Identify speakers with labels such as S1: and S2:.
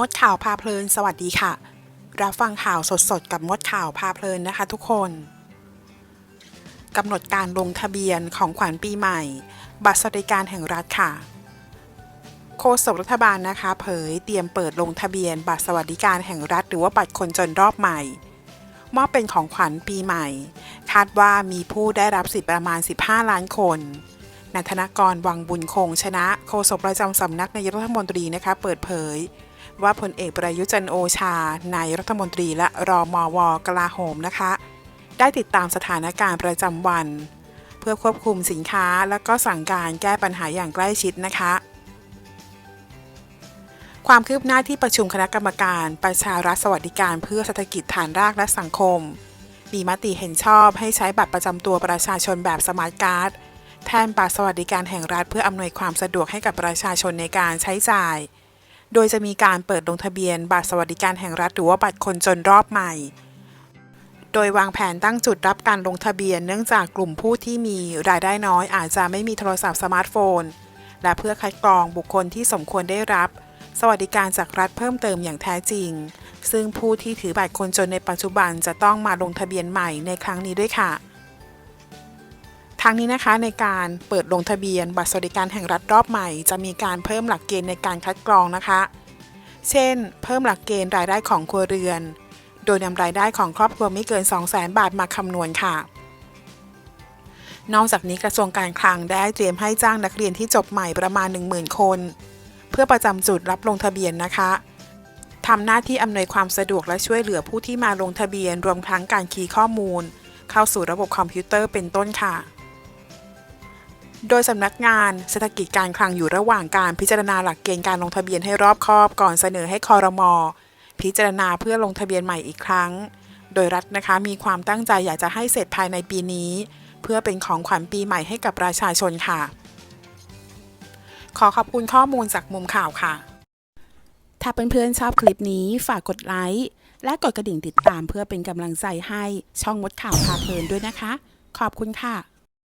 S1: มดข่าวพาเพลิน สวัสดีค่ะ รับฟังข่าวสดๆ กับมดข่าวพาเพลินนะคะทุกคน กำหนดการลงทะเบียนของขวัญปีใหม่ บัตรสวัสดิการแห่งรัฐค่ะ โฆษกรัฐบาลนะคะ เผยเตรียมเปิดลงทะเบียน บัตรสวัสดิการแห่งรัฐ หรือว่าบัตรคนจนรอบใหม่ มอบเป็นของขวัญปีใหม่ คาดว่ามีผู้ได้รับสิทธิ์ประมาณ 15 ล้านคนนันทนกรวังบุญคงชนะ โฆษกประจำสำนักนายกรัฐมนตรีนะคะ เปิดเผย ว่าพลเอกประยุจันโอชานายรัฐมนตรีและรอมวกลาโหมนะคะ ได้ติดตามสถานการณ์ประจำวัน เพื่อควบคุมสินค้าและก็สั่งการแก้ปัญหาอย่างใกล้ชิดนะคะ ความคืบหน้าที่ประชุมคณะกรรมการประชารัฐสวัสดิการเพื่อเศรษฐกิจฐานรากและสังคม มีมติเห็นชอบให้ใช้บัตรประจำตัวประชาชนแบบสมาร์ทการ์ดแทนบัตรสวัสดิการแห่งรัฐเพื่ออำนวยความสะดวกให้กับประชาชนในการใช้จ่าย โดยจะมีการเปิดลงทะเบียนบัตรสวัสดิการแห่งรัฐหรือว่าบัตรคนจนรอบใหม่ โดยวางแผนตั้งจุดรับการลงทะเบียน เนื่องจากกลุ่มผู้ที่มีรายได้น้อยอาจจะไม่มีโทรศัพท์สมาร์ทโฟน และเพื่อคัดกรองบุคคลที่สมควรได้รับ สวัสดิการจากรัฐเพิ่มเติมอย่างแท้จริง ซึ่งผู้ที่ถือบัตรคนจนในปัจจุบันจะต้องมาลงทะเบียนใหม่ในครั้งนี้ด้วยค่ะ ทั้งนี้นะคะในการเปิดลงทะเบียนบัตรสวัสดิการแห่งรัฐรอบใหม่ จะมีการเพิ่มหลักเกณฑ์ในการคัดกรองนะคะ เช่น เพิ่มหลักเกณฑ์รายได้ของครัวเรือน โดยนำรายได้ของครอบครัวไม่เกิน 200,000 บาทมาคำนวณค่ะ นอกจากนี้กระทรวงการคลังได้เตรียมให้จ้างนักเรียนที่จบใหม่ประมาณ 10,000 คน เพื่อประจำจุดรับลงทะเบียนนะคะทำหน้าที่อำนวยความสะดวกและช่วยเหลือผู้ที่มาลงทะเบียน รวมทั้งการคีย์ข้อมูล เข้าสู่ระบบคอมพิวเตอร์เป็นต้นค่ะ โดยสำนักงานเศรษฐกิจการคลังอยู่ระหว่างการพิจารณาหลักเกณฑ์การลงทะเบียนให้รอบคอบก่อนเสนอให้คอรมอพิจารณาเพื่อลงทะเบียนใหม่อีกครั้ง โดยรัฐนะคะมีความตั้งใจอยากจะให้เสร็จภายในปีนี้ เพื่อเป็นของขวัญปีใหม่ให้กับประชาชนค่ะ ขอขอบคุณข้อมูลจากมุมข่าวค่ะ ถ้าเพื่อนๆชอบคลิปนี้ฝากกดไลค์และกดกระดิ่งติดตามเพื่อเป็นกำลังใจให้ช่องมดข่าวพาเพลินด้วยนะคะ ขอบคุณค่ะ